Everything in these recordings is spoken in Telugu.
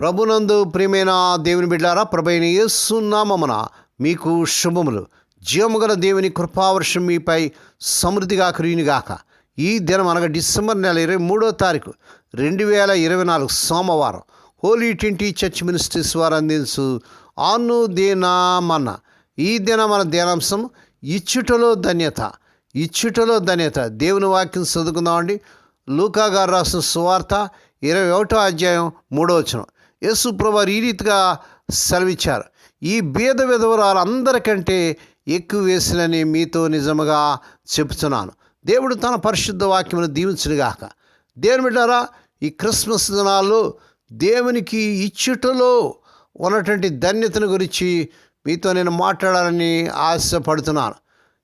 ప్రభునందు ప్రియమైన దేవుని బిడ్డారా ప్రభైన యేసునామమున మీకు శుభములు. జీవముగల దేవుని కృపావర్షం మీపై సమృద్ధిగా కురియునిగాక ఈ దినం అనగా డిసెంబర్ నెల ఇరవై మూడో తారీఖు రెండు వేల ఇరవై నాలుగు సోమవారం హోలీ ట్వంటీ చర్చ్ మినిస్ట్రీస్ వారు అందించు ఆను దీనామన్న ఈ దిన మన ధ్యానాంశం ఇచ్చుటలో ధన్యత ఇచ్చుటలో ధన్యత. దేవుని వాక్యం చదువుకుందామండి. లూకా గారు రాసిన సువార్త ఇరవై ఒకటో అధ్యాయం మూడో వచనం. యేసు ప్రభువారు ఈ రీతిగా సెలవిచ్చారు. ఈ బీద విధవరాలు అందరికంటే ఎక్కువ వేసినని మీతో నిజముగా చెప్తున్నాను దేవుడు తన పరిశుద్ధ వాక్యమును దీవించునుగాక. దేవుని బిడ్డారా ఈ క్రిస్మస్ దినాల్లో దేవునికి ఇచ్చుటలో ఉన్నటువంటి ధన్యతను గురించి మీతో నేను మాట్లాడాలని ఆశపడుతున్నాను.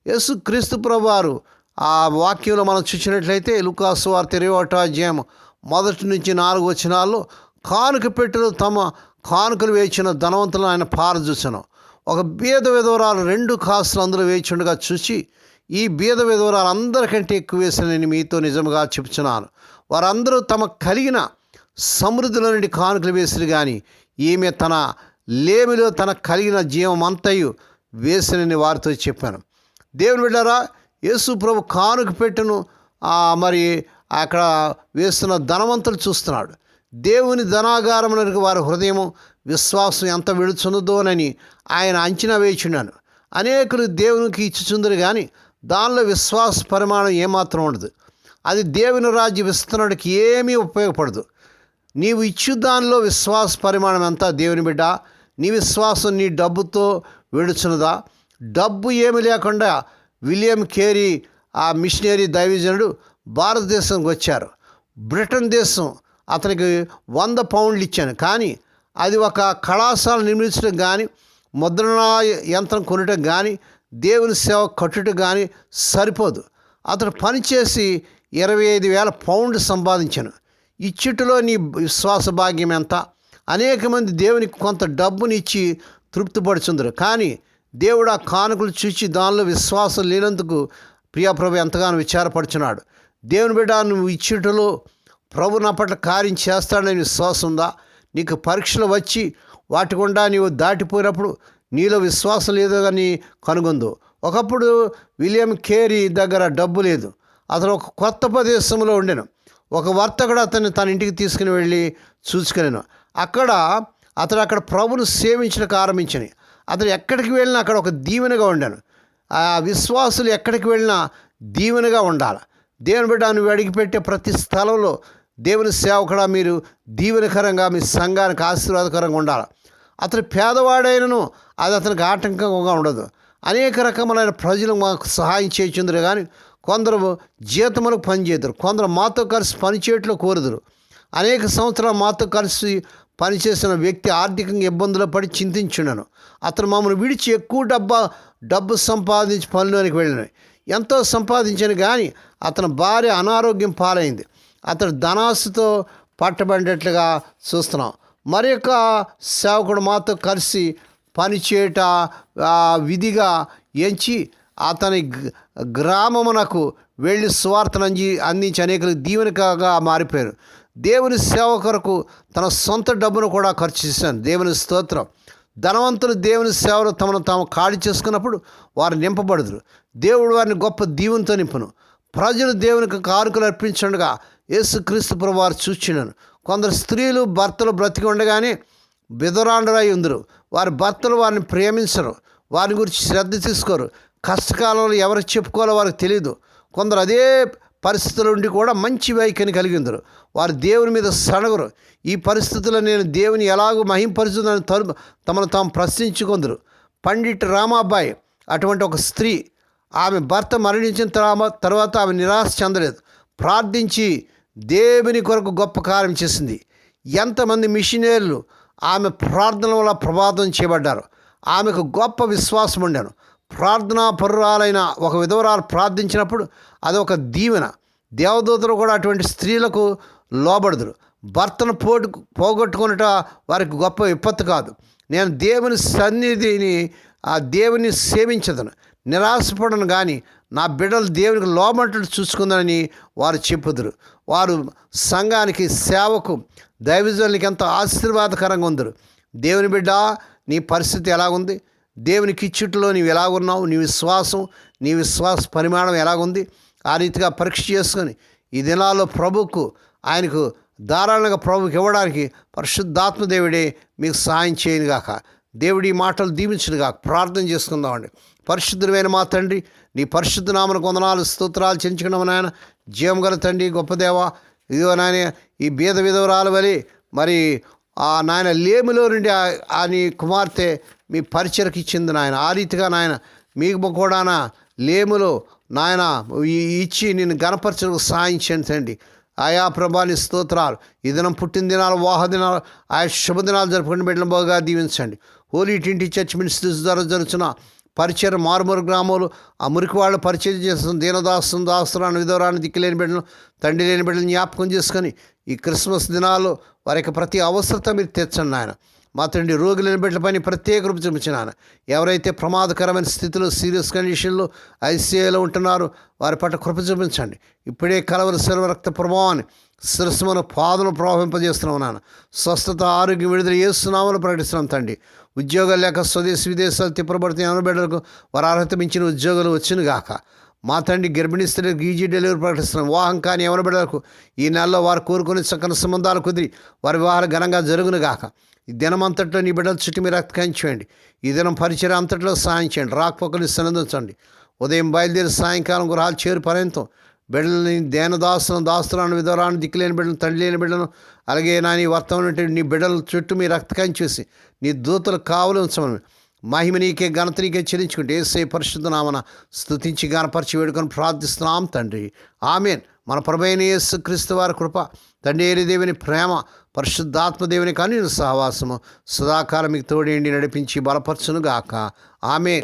యేసు క్రీస్తు ప్రభువారు ఆ వాక్యంలో మనం చూసినట్లయితే లుకాసు వార్త ఇరవై ఒకటో అధ్యాయం మొదటి నుంచి నాలుగు వచనాల్లో కానుక పెట్టిన తమ కానుకలు వేచిన ధనవంతులను ఆయన పారచూసను ఒక బీద విధవరాలు రెండు కాసులు అందులో వేచుండగా చూసి ఈ బీద విధవరాలు అందరికంటే ఎక్కువ వేసిన నేను మీతో నిజంగా చెప్తున్నాను వారందరూ తమ కలిగిన సమృద్ధిలో నుండి కానుకలు వేసిరు కానీ ఈమె తన లేమిలో తన కలిగిన జీవమంతయు వేసినని వారితో చెప్పాను. దేవుని బిడ్డారా యేసు ప్రభు కానుక పెట్టెను మరి అక్కడ వేస్తున్న ధనవంతులు చూస్తున్నాడు. దేవుని ధనాగారమునకు వారి హృదయం విశ్వాసం ఎంత విడుచున్నదోనని ఆయన అంచనా వేచున్నాను అనేకులు దేవునికి ఇచ్చుచుందరు కానీ దానిలో విశ్వాస పరిమాణం ఏమాత్రం ఉండదు. అది దేవుని రాజ్య విస్తరణకి ఏమీ ఉపయోగపడదు. నీవు ఇచ్చు దానిలో విశ్వాస పరిమాణం ఎంత దేవుని బిడ్డ నీ విశ్వాసం నీ డబ్బుతో విడుచున్నదా? డబ్బు ఏమి లేకుండా విలియం కేరీ ఆ మిషనరీ దైవజనుడు భారతదేశంకి వచ్చారు బ్రిటన్ దేశం అతనికి వంద పౌండ్లు ఇచ్చాను. కానీ అది ఒక కళాశాల నిర్మించడం కానీ ముద్రణ యంత్రం కొనటం కానీ దేవుని సేవ కట్టుటం కానీ సరిపోదు. అతను పనిచేసి ఇరవై ఐదు వేల పౌండ్లు సంపాదించాను. ఇచ్చిటిలో నీ విశ్వాస భాగ్యం ఎంత? అనేక మంది దేవునికి కొంత డబ్బుని ఇచ్చి తృప్తిపడుచుందరు. కానీ దేవుడు ఆ కానుకలు చూచి దానిలో విశ్వాసం లేనందుకు ప్రియాప్రభు ఎంతగానో విచారపడుచున్నాడు. దేవుని బిడ్డ నువ్వు ఇచ్చుటలో ప్రభు నా పట్ల కార్యం చేస్తాడని విశ్వాసం ఉందా? నీకు పరీక్షలు వచ్చి వాటి గుండా నీవు దాటిపోయినప్పుడు నీలో విశ్వాసం లేదో కానీ కనుగొందు. ఒకప్పుడు విలియం కేరీ దగ్గర డబ్బు లేదు. అతను ఒక కొత్త ప్రదేశంలో ఉండెను. ఒక వర్తకుడు అతన్ని తన ఇంటికి తీసుకుని వెళ్ళి చూసుకునేను అక్కడ అతడు అక్కడ ప్రభును సేవించడానికి ఆరంభించని. అతను ఎక్కడికి వెళ్ళినా అక్కడ ఒక దీవెనగా ఉండాను. ఆ విశ్వాసులు ఎక్కడికి వెళ్ళినా దీవెనగా ఉండాలి. దేవుని బిడ్డ నువ్వు అడిగిపెట్టే ప్రతి స్థలంలో దేవుని సేవకుడా మీరు దీవెనకరంగా మీ సంఘానికి ఆశీర్వాదకరంగా ఉండాలి? అతను పేదవాడైనను అది అతనికి ఆటంకంగా ఉండదు. అనేక రకములైన ప్రజలు మాకు సహాయం చేయించుందరు కానీ కొందరు జీతములకు పనిచేద్దరు కొందరు మాతో కలిసి పనిచేయట్లో కోరుదురు. అనేక సంవత్సరాలు మాతో కలిసి పనిచేసిన వ్యక్తి ఆర్థికంగా ఇబ్బందులు పడి చింతించున్నాను అతను మమ్మల్ని విడిచి ఎక్కువ డబ్బా డబ్బు సంపాదించి పనిలోనికి వెళ్ళినాయి ఎంతో సంపాదించాను కానీ అతని భార్య అనారోగ్యం పాలైంది. అతడు ధనాసుతో పట్టబడినట్లుగా చూస్తున్నాం. మరి యొక్క సేవకుడు మాతో కలిసి పనిచేయట విధిగా ఎంచి అతని గ్రామమునకు వెళ్ళి స్వార్థను అంది అందించి అనేకలకు దీవెనకగా మారిపోయారు. దేవుని సేవ కొరకు తన సొంత డబ్బును కూడా ఖర్చు చేశాను. దేవుని స్తోత్రం. ధనవంతులు దేవుని సేవలు తమను తాము ఖాళీ చేసుకున్నప్పుడు వారు నింపబడదురు. దేవుడు వారిని గొప్ప దీవునితో నింపును. ప్రజలు దేవునికి కారుకులు అర్పించుండగా యేసుక్రీస్తు ప్రభు వారు చూచినాను. కొందరు స్త్రీలు భర్తలు బ్రతికి ఉండగానే బిదరాండరై ఉందరు. వారి భర్తలు వారిని ప్రేమించరు. వారి గురించి శ్రద్ధ తీసుకోరు. కష్టకాలంలో ఎవరికి చెప్పుకోవాలో వారికి తెలియదు కొందరు అదే పరిస్థితుల నుండి కూడా మంచి వైఖరిని కలిగిందరు. వారు దేవుని మీద సడగరు ఈ పరిస్థితుల్లో నేను దేవుని ఎలాగో మహింపరుచుదని తరు తమను తాము ప్రశ్నించుకుందరు. పండిట్ రామాబాయి అటువంటి ఒక స్త్రీ ఆమె భర్త మరణించిన తర్వాత తర్వాత ఆమె నిరాశ చెందలేదు. ప్రార్థించి దేవుని కొరకు గొప్ప కార్యం చేసింది. ఎంతమంది మిషనరీలు ఆమె ప్రార్థన వల్ల ప్రభావితం చేయబడ్డారు. ఆమెకు గొప్ప విశ్వాసం ఉండాను. ప్రార్థనా పరురాలైన ఒక విధవరాలు ప్రార్థించినప్పుడు అది ఒక దీవెన. దేవదూతలు కూడా అటువంటి స్త్రీలకు లోబడదురు. భర్తను పోటు పోగొట్టుకున్నట వారికి గొప్ప విపత్తు కాదు. నేను దేవుని సన్నిధిని ఆ దేవుని సేవించదను. నిరాశపడను కానీ నా బిడ్డలు దేవునికి లోబట్టడు చూసుకుందని వారు చెప్పుదురు. వారు సంఘానికి సేవకు దైవజనులకి ఎంతో ఆశీర్వాదకరంగా ఉందరు. దేవుని బిడ్డ నీ పరిస్థితి ఎలాగుంది? దేవునికి ఇచ్చుట్లో నీవు ఎలాగున్నావు? నీ విశ్వాసం నీ విశ్వాస పరిమాణం ఎలాగుంది? ఆ రీతిగా పరీక్ష చేసుకొని ఈ దినాల్లో ప్రభుకు ఆయనకు ధారాళంగా ప్రభుకి ఇవ్వడానికి పరిశుద్ధాత్మ దేవుడే మీకు సాయం చేయను గాక. దేవుడి మాటలు దీవించును గాక. ప్రార్థన చేసుకుందామండి. పరిశుద్ధమైన మా తండ్రి నీ పరిశుద్ధ నామను కొందనాలు స్తోత్రాలు చెంచుకున్నాము నాయన. జీవం గల తండ్రి గొప్ప దేవ ఇదిగో నాయన ఈ బీద విధవరాలు వలి మరి ఆ నాయన లేమిలో నుండి ఆ నీ కుమార్తె మీ పరిచయకి ఇచ్చింది నాయన. ఆ రీతిగా నాయన మీకు కూడా లేములు నాయన ఇచ్చి నేను గణపరచడానికి సహాయం చేయండి తండ్రి. ఆయా ప్రభాని స్తోత్రాలు. ఈ దినం పుట్టిన దినాలు వాహ దినాలు ఆయా శుభదినాలు జరుపుకుని బిడ్డలు బాగా దీవించండి. హోలీ ఇంటి చర్చ్ మినిస్ట్రీస్ ద్వారా జరుగుతున్న పరిచయం మారుమూరు గ్రామాలు ఆ మురికి వాళ్ళు పరిచయం చేస్తున్న దీనదాసం దాసురాన్ని విధవరాన్ని దిక్కులేని బిడ్డలు తండ్రి లేని బిడ్డలను జ్ఞాపకం చేసుకొని ఈ క్రిస్మస్ దినాల్లో వారి యొక్క ప్రతి అవసరత మీరు తెచ్చండి ఆయన మాత్రండి తండ్రి రోగులని బిడ్డల పని ప్రత్యేక రూపు చూపించినాను ఎవరైతే ప్రమాదకరమైన స్థితిలో సీరియస్ కండిషన్లో ఐసీఐలో ఉంటున్నారో వారి పట్ల కృప చూపించండి. ఇప్పుడే కలవరి సెలవు రక్త ప్రభావాన్ని శిరస్సు మన పాదను ప్రవహింపజేస్తున్నాం నాన్న. స్వస్థత ఆరోగ్యం విడుదల చేస్తున్నామని ప్రకటిస్తున్నాం తండ్రి. ఉద్యోగాలు లేక స్వదేశీ విదేశాలు తిప్పబడుతున్న అనబిడ్డలకు వారు అర్హత మించిన ఉద్యోగాలు వచ్చిన గాక. మా తండ్రి గర్భిణీ స్త్రీలకు ఈజీ డెలివరీ ప్రకటిస్తున్నాం. వివాహం కానీ ఎవరి బిడ్డలకు ఈ నెలలో వారు కోరుకుని చక్కని సంబంధాలు కుదిరి వారి వివాహాలు ఘనంగా జరుగును గాక. ఈ దినం అంతట్లో నీ బిడ్డల చుట్టూ మీరు రక్తకాయించండి ఈ దినం పరిచయం అంతట్లో సాయం చేయండి. రాకపోకలు సనందించండి ఉదయం బయలుదేరి సాయంకాలం గృహాలు చేరు పర్యంతం బిడ్డలని దేనదాసులను దాస్తులను విధవరాన్ని దిక్కులేని బిడ్డలను తండ్రి లేని బిడ్డలను అలాగే నా నీ వర్తమైనటువంటి నీ బిడ్డల చుట్టూ మీ రక్తకాయం చేసి నీ దూతలు కావలి ఉంచమని మహిమ నీకే ఘనత నీకే చెల్లించుకుంటే ఏసే పరిశుద్ధ నామన స్థుతించి గణపరిచి వేడుకొని ప్రార్థిస్తున్నాం తండ్రి. ఆమెన్. మన ప్రభైన యేసు క్రీస్తు వారి కృప తండ్రి ఏరి దేవుని ప్రేమ పరిశుద్ధాత్మదేవుని కానీ సహవాసము సదాకాలం మీకు తోడేండి నడిపించి బలపరచును గాక ఆమెన్.